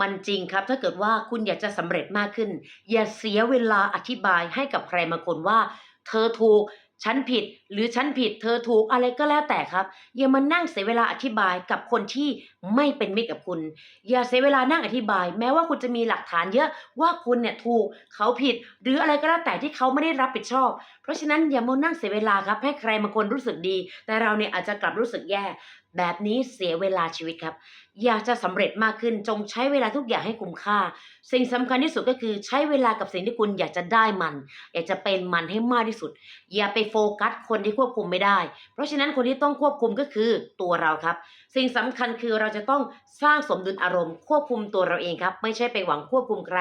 มันจริงครับ ถ้าเกิดว่าคุณอยากจะสำเร็จมากขึ้น อย่าเสียเวลาอธิบายให้กับใครบางคนว่า เธอถูกฉันผิดหรือฉันผิด เธอถูกอะไรก็แล้วแต่ครับ อย่ามานั่งเสียเวลาอธิบายกับคนที่ไม่เป็นมิตรกับคุณ อย่าเสียเวลานั่งอธิบาย แม้ว่าคุณจะมีหลักฐานเยอะว่าคุณเนี่ยถูกเขาผิด หรืออะไรก็แล้วแต่ที่เขาไม่ได้รับผิดชอบ เพราะฉะนั้นอย่ามานั่งเสียเวลาครับให้ใครบางคนรู้สึกดี แต่เราเนี่ยอาจจะกลับรู้สึกแย่แบบนี้เสียเวลาชีวิตครับ อยากจะสำเร็จมากขึ้นจงใช้เวลาทุกอย่างให้คุ้มค่า สิ่งสำคัญที่สุดก็คือใช้เวลากับสิ่งที่คุณอยากจะได้มัน อยากจะเป็นมันให้มากที่สุด อย่าไปโฟกัสคนที่ควบคุมไม่ได้ เพราะฉะนั้นคนที่ต้องควบคุมก็คือตัวเราครับ สิ่งสำคัญคือเราจะต้องสร้างสมดุลอารมณ์ ควบคุมตัวเราเองครับ ไม่ใช่ไปหวังควบคุมใคร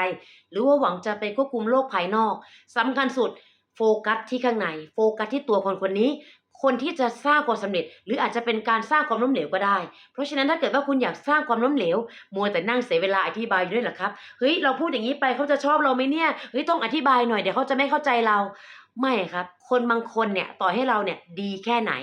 หรือว่าหวังจะไปควบคุมโลกภายนอกสำคัญสุดโฟกัสที่ข้างใน โฟกัสที่ตัวคนคนนี้ คนที่จะสร้างความสำเร็จ หรืออาจจะเป็นการสร้างความล้มเหลวก็ได้ เพราะฉะนั้นถ้าเกิดว่าคุณอยากสร้างความล้มเหลวมัวแต่นั่งเสียเวลาอธิบายอยู่ด้วยหรอครับเฮ้ยเราพูดอย่างนี้ไปเขาจะชอบเราไหมเนี่ยเฮ้ยต้องอธิบายหน่อยเดี๋ยวเขาจะไม่เข้าใจเรา ไม่ครับ คนบางคนเนี่ยต่อให้เราเนี่ยดีแค่ไหน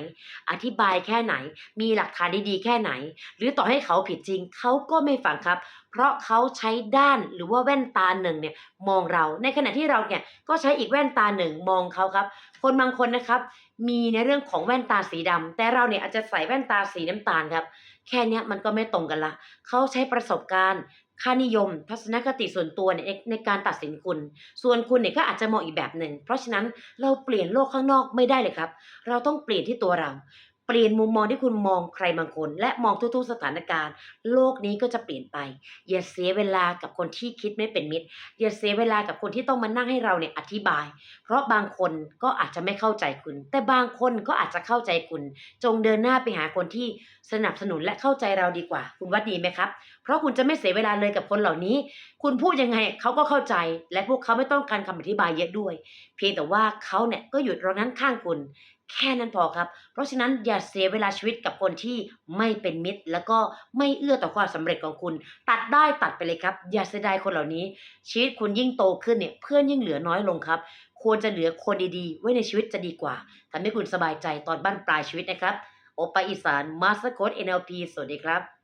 อธิบายแค่ไหน มีหลักฐานดีๆแค่ไหน หรือต่อให้เขาผิดจริงเขาก็ไม่ฟังครับ เพราะเขาใช้ด้านหรือว่าแว่นตาหนึ่งเนี่ยมองเรา ในขณะที่เราเนี่ยก็ใช้อีกแว่นตาหนึ่งมองเขาครับ คนบางคนนะครับ มีในเรื่องของแว่นตาสีดำแต่เราเนี่ยอาจจะใส่แว่นตาสีน้ำตาลครับ แค่นี้มันก็ไม่ตรงกันละเขาใช้ประสบการณ์ ค่านิยม ทัศนคติส่วนตัวเนี่ยในในการตัดสินคุณ ส่วนคุณเนี่ยก็อาจจะมองอีกแบบหนึ่ง เพราะฉะนั้นเราเปลี่ยนโลกข้างนอกไม่ได้เลยครับ เราต้องเปลี่ยนที่ตัวเรา เปลี่ยนมุมมองที่คุณมองใครบางคน และมองทุกๆสถานการณ์ โลกนี้ก็จะเปลี่ยนไป อย่าเสียเวลากับคนที่คิดไม่เป็นมิตร อย่าเสียเวลากับคนที่ต้องมานั่งให้เราเนี่ยอธิบาย เพราะบางคนก็อาจจะไม่เข้าใจคุณ แต่บางคนก็อาจจะเข้าใจคุณ จงเดินหน้าไปหาคนที่สนับสนุนและเข้าใจเราดีกว่า คุณว่าดีไหมครับ เพราะคุณจะไม่เสียเวลาเลยกับคนเหล่านี้ คุณพูดยังไงเขาก็เข้าใจ และพวกเขาไม่ต้องการคำอธิบายเยอะด้วย เพียงแต่ว่าเขาเนี่ยก็อยู่ตรงนั้นข้างคุณ แค่นั้นพอครับ เพราะฉะนั้นอย่าเสียเวลาชีวิตกับคนที่ไม่เป็นมิตร แล้วก็ไม่เอื้อต่อความสำเร็จของคุณ ตัดได้ตัดไปเลยครับ อย่าเสียดายคนเหล่านี้ ชีวิตคุณยิ่งโตขึ้นเนี่ยเพื่อนยิ่งเหลือน้อยลงครับ ควรจะเหลือคนดีๆ ไว้ในชีวิตจะดีกว่าทำให้คุณสบายใจตอนบั้นปลายชีวิตนะครับ โอปาอีสานมาสเตอร์โค้ด NLP สวัสดีครับ